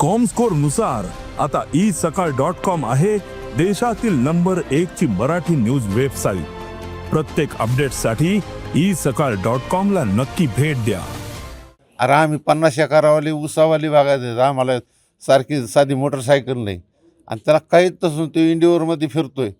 कॉमस्कोरनुसार आता ई सकाळ dot com आहे देशातील नंबर एक ची मराठी न्यूज वेबसाईट प्रत्येक अपडेटसाठी ई सकाळ डॉट कॉम ला नक्की भेट द्या. अरे आम्ही पन्नास एकरावाली उसावाली भागात आहेत. आम्हाला सारखी साधी मोटरसायकल नाही. आणि त्याला काहीच तसं तो इंडिओवरमध्ये फिरतोय.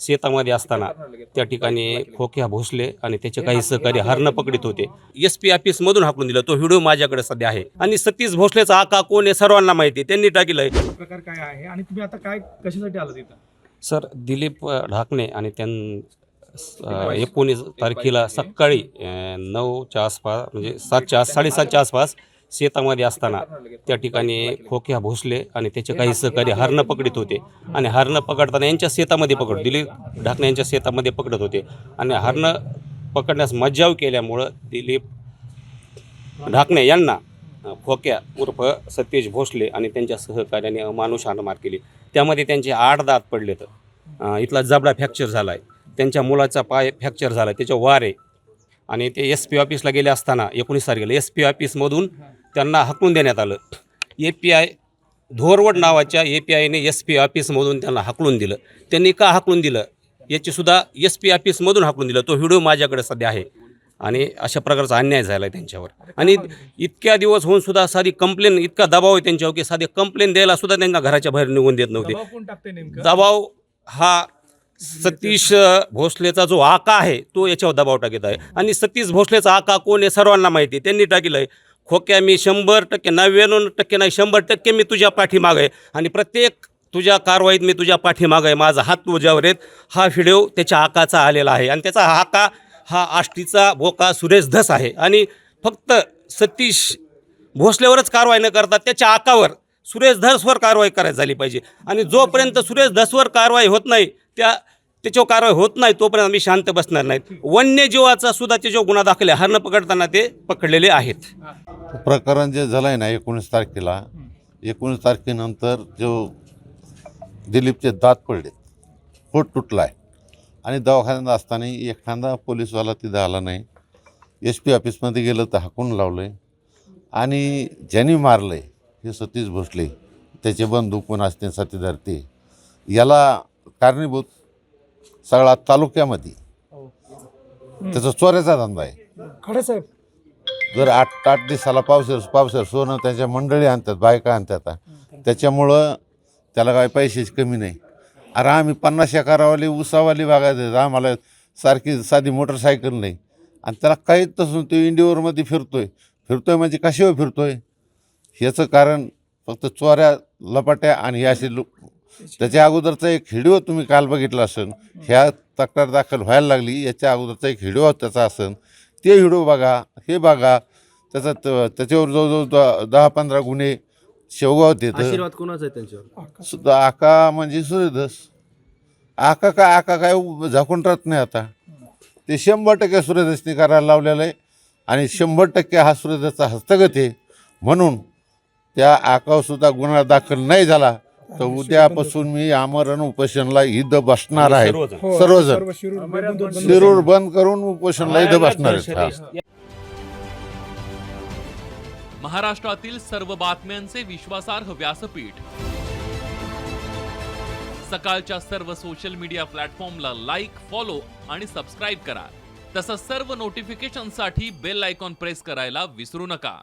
शेतामध्ये असताना त्या ठिकाणी खोक्या भोसले आणि त्याचे काही सहकारी हरण पकडीत होते. एस पी ऑफिस मधून हाकलून दिलं. तो व्हिडिओ माझ्याकडे सध्या आहे. आणि सतीश भोसलेचा आका कोण आहे सर्वांना माहिती. त्यांनी टाकलंय. प्रकार काय आहे? आणि तुम्ही आता काय कशासाठी आला तिथं सर दिलीप ढाकणे आणि त्यां एकोणीस तारखेला सकाळी नऊच्या आसपास म्हणजे सातच्या साडेसातच्या आसपास शेतामध्ये असताना त्या ठिकाणी खोक्या भोसले आणि त्याचे काही सहकारी हरणं पकडीत होते. आणि हरणं पकडताना यांच्या शेतामध्ये पकड दिलीप ढाकणे यांच्या शेतामध्ये पकडत होते. आणि हरणं पकडण्यास मज्जाव केल्यामुळं दिलीप ढाकणे यांना खोक्या उर्फ सतीश भोसले आणि त्यांच्या सहकार्याने अमानुष हाणमार केली. त्यामध्ये त्यांचे आठ दात पडलेत. इथला जबडा फ्रॅक्चर झाला आहे त्यांच्या मुलाचा पाय फ्रॅक्चर झाला आहे त्याच्या वार. आहे आणि ते एस पी ऑफिसला गेले असताना एकोणीस तारखेला एस पी ऑफिसमधून त्यांना हकलून देण्यात आलं. ए पी आय धोरवड नावाच्या ए पी आयने एस पी ऑफिसमधून त्यांना हकलून दिलं. त्यांनी का हकलून दिलं? याचीसुद्धा एस पी ऑफिसमधून हकलून दिलं. तो व्हिडिओ माझ्याकडे सध्या आहे. आणि अशा प्रकारचा अन्याय झाला आहे त्यांच्यावर. आणि इतक्या दिवस होऊन सुद्धा साधी कंप्लेन इतका दबाव आहे त्यांच्यावर की साधी कंप्लेन द्यायला सुद्धा त्यांना घराच्या बाहेर निघून देत नव्हते. दबाव हा सतीश भोसलेचा जो आका आहे तो याच्यावर दबाव टाकत आहे. आणि सतीश भोसलेचा आका कोण आहे सर्वांना माहिती आहे. त्यांनी टाकलं आहे खोक्या मी शंभर टक्के नव्याण्णव टक्के नाही शंभर टक्के मी तुझ्या पाठीमाग आहे. आणि प्रत्येक तुझ्या कारवाईत मी तुझ्या पाठीमाग आहे. माझा हात तुझ्यावर आहेत. हा व्हिडिओ त्याच्या आकाचा आलेला आहे. आणि त्याचा हाका हा आष्टीचा बोका सुरेश धस आहे. आणि फक्त सतीश भोसलेवरच कारवाई न करता त्याच्या आकावर सुरेश धसवर कारवाई करायला झाली पाहिजे. आणि जोपर्यंत सुरेश धसवर कारवाई होत नाही त्या त्याच्यावर कारवाई होत नाही तोपर्यंत आम्ही शांत बसणार नाहीत. वन्यजीवाचा सुद्धा त्याच्यावर गुन्हा दाखल आहे. हरणं पकडताना ते पकडलेले आहेत. प्रकरण जे झालं आहे ना एकोणीस तारखेला एकोणीस तारखेनंतर जो दिलीपचे दात पडले पोट तुटला आहे आणि दवाखान्यात असताना एखादा पोलीसवाला तिथं आला नाही. एस पी ऑफिसमध्ये गेलं तर हाकून लावलं आहे आणि ज्यांनी मारलं आहे हे सतीश भोसले त्याचे बंधू कोण असते साथीदार ते याला कारणीभूत सगळा तालुक्यामध्ये. त्याचा चोऱ्याचा धंदा आहे. खडे साहेब. जर आठ आठ दिवसाला पावसर पावसर सोनं त्याच्या मंडळी आणतात बायका आणतात. त्याच्यामुळं त्याला काय पैशाची कमी नाही. अरे आम्ही पन्नास एकरावाली उसावाली बागायत आहेत आम्हाला सारखी साधी मोटरसायकल नाही. आणि त्याला काहीच तसं तो इंडिओरमध्ये फिरतोय. फिरतोय म्हणजे कशावर फिरतोय? ह्याचं कारण फक्त चोऱ्या लपाट्या आणि हे असे लोक त्याच्या अगोदरचा एक व्हिडिओ तुम्ही काल बघितला असेल ह्या तक्रार दाखल व्हायला लागली याच्या अगोदरचा एक व्हिडिओ त्याचा असेल ते व्हिडिओ बघा हे बघा त्याचा त- त्याच्यावर जवळजवळ द- दहा पंधरा गुन्हे शेवगावात येतं आशीर्वाद कोणाचा आहे त्यांच्यावर? सुद्धा आका म्हणजे सूर्यधस आका काय आका काय झाकून राहत नाही आता. ते शंभर टक्के सूर्यधसनी करायला लावलेलं आहे आणि शंभर टक्के हा सूर्यधसचा हस्तगत आहे. म्हणून त्या आकावर सुद्धा गुन्हा दाखल नाही झाला. तर उद्यापासून मी आमरण उपोषणला इथं बसणार आहे. सर्वजण. सर्वजण. सर्व शिरूर बंद- करून उपोषणला इथं बसणार आहेत. हा. महाराष्ट्रातील सर्व बातम्यांचे विश्वासार्ह व्यासपीठ. सकाळच्या सर्व सोशल मीडिया प्लॅटफॉर्मला लाईक फॉलो आणि सबस्क्राईब करा. तसंच सर्व नोटिफिकेशनसाठी बेल आयकॉन प्रेस करायला विसरू नका.